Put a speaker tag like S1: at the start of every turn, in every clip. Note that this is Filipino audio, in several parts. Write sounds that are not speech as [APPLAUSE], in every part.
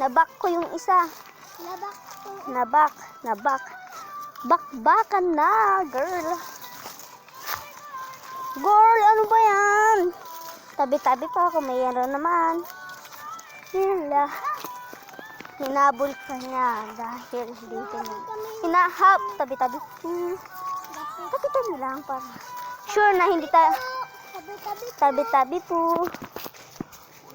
S1: Nabak ko yung isa.
S2: Labak ko.
S1: Nabak. Nabak. Bakbakan na, girl. Girl, ano ba yan? Tabi-tabi pa ako, mayroon naman. Hila. Hinabol ka niya dahil dito na. Hinahap, tabi-tabi. Hmm. Tabi-tabi lang para. Sure na hindi tayo.
S2: Tabi-tabi
S1: po.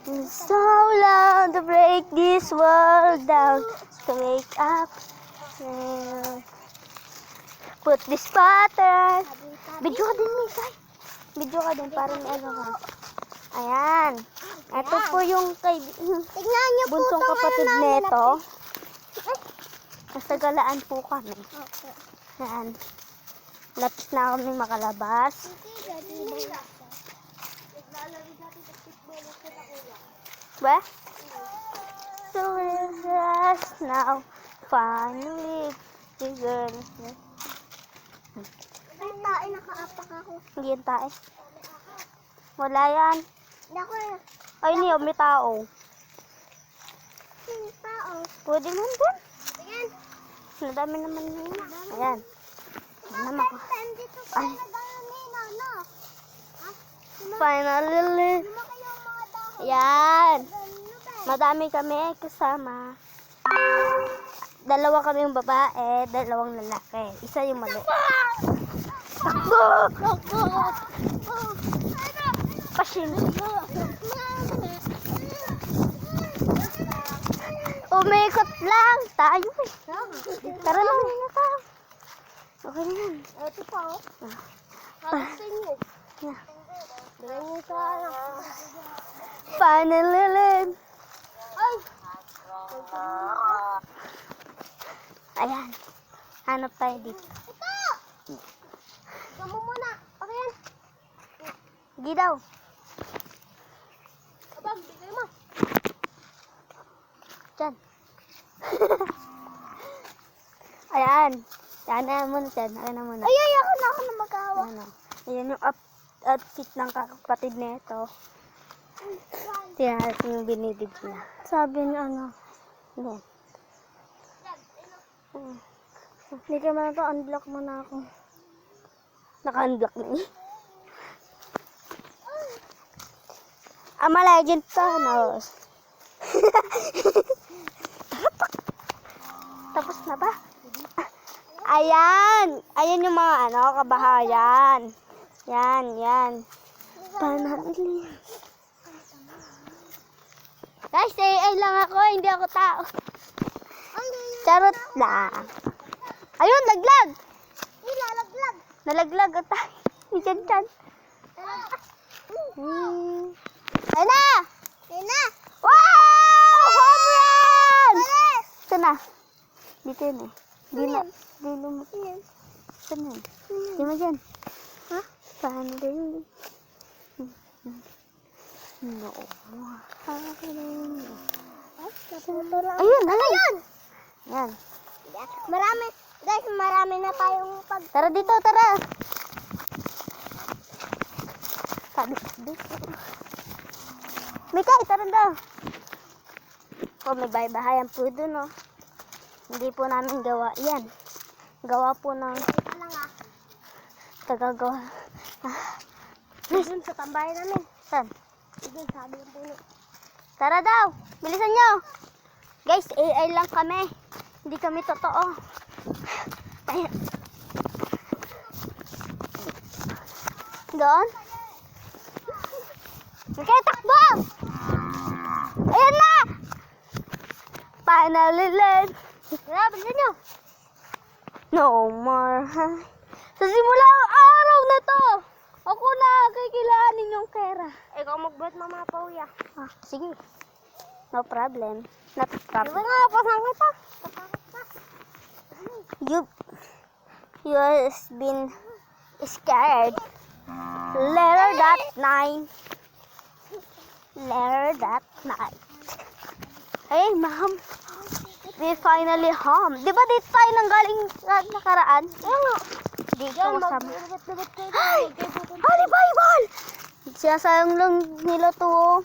S1: It's so loud to break this world down. To wake up. and Put this pattern. Video ka din, Misay. Video ka din para may ano ka. Ayan. Ito po yung kay
S2: Tignan niyo po
S1: bunsong
S2: tong
S1: kapatid
S2: ano
S1: neto.
S2: Ay.
S1: Nasa galaan po kami.
S2: Okay.
S1: Ayan. Lapis na kami makalabas. Ba? So us now. Finally, the girl.
S2: Ay, tayo nakaapak ako.
S1: Hindi yan tayo. Wala yan.
S2: Ako.
S1: Ay, niyo, may tao.
S2: Yung tao.
S1: Pwede mo dun.
S2: Ayan.
S1: Nadami naman yun. Ayan. Ayan naman ko.
S2: Nandito pa
S1: Ay. Finally.
S2: Lumaki yung mga dahon.
S1: Yan. Madami kami kasama. Dalawa kami yung babae, dalawang lalaki. Isa yung mali. Takbo! Pasin. Umikot lang. Tayo. Tara lang muna tayo. Okay na yan.
S2: Ito pa oh.
S1: Ah. Yeah.
S2: Tignan niyo sa ano.
S1: Finally. Lin.
S2: Ay!
S1: Ayan. Hanap tayo dito.
S2: Ito! Kamu muna. Okay yan.
S1: Di daw.
S2: Abang, bigay mo.
S1: Diyan. [LAUGHS] Ayan. Yan na muna. Ayan na muna.
S2: Ay, ay, ako na ako na magkawa.
S1: Ayan. Ayan yung up, outfit ng kapatid nito. Tingnan natin yung binibig niya. Sabi ni ano. Ayan. Hmm. Hindi ka man ito, unblock mo na ako. Naka-unblock na niya. Ama Legend Thanos. [LAUGHS] Tapos na ba? Ayan! Ayan yung mga ano, kabahayan. Yan, yan. Panali. Guys, AI lang ako, hindi ako tao.
S2: Ay,
S1: Charot lang. Ayun, naglag!
S2: nilalaglag.
S1: Nalaglag ang tayo. Ni Chan Chan. Ayun na!
S2: Ayun na.
S1: Wow! Home run! Ito na. Dito yun eh. Di
S2: Ano
S1: na.
S2: yan?
S1: Di lumo.
S2: Ayan.
S1: Saan yun? Di mo dyan. Yun? No. Ayun,
S2: Ano
S1: ayun.
S2: yun?
S1: Yan.
S2: Marami, guys, marami na tayong pag...
S1: Tara dito, tara. Sabi, dito. Mikay, tara daw. Oh, may bahay-bahayan po dun, oh. Hindi po namin gawa. Yan. Gawa po ng tagagawa. Ah.
S2: Doon sa tambayan namin.
S1: Saan?
S2: Doon, sabi yung puno.
S1: Tara daw. Bilisan nyo. Guys, AI lang kami. Hindi kami totoo. Ayun. Doon? Okay, takbo! Ayan na! Finally land. Tara, bilisan nyo. No more. huh? Sa simula to, ako na kikilanin yung kera.
S2: Ikaw magbuhat mama pauya.
S1: Ah, sige. No problem. Not problem.
S2: nga, pasang kita?
S1: You, you has been scared. Letter that nine. Letter that night. Hey, ma'am. We finally home. Di ba dito tayo nang galing sa nakaraan?
S2: Kaya nga.
S1: Dito
S2: Yan,
S1: kasama.
S2: mag-ubat-ubat kayo.
S1: Ay! Bible! Sinasayang lang nila to. oh.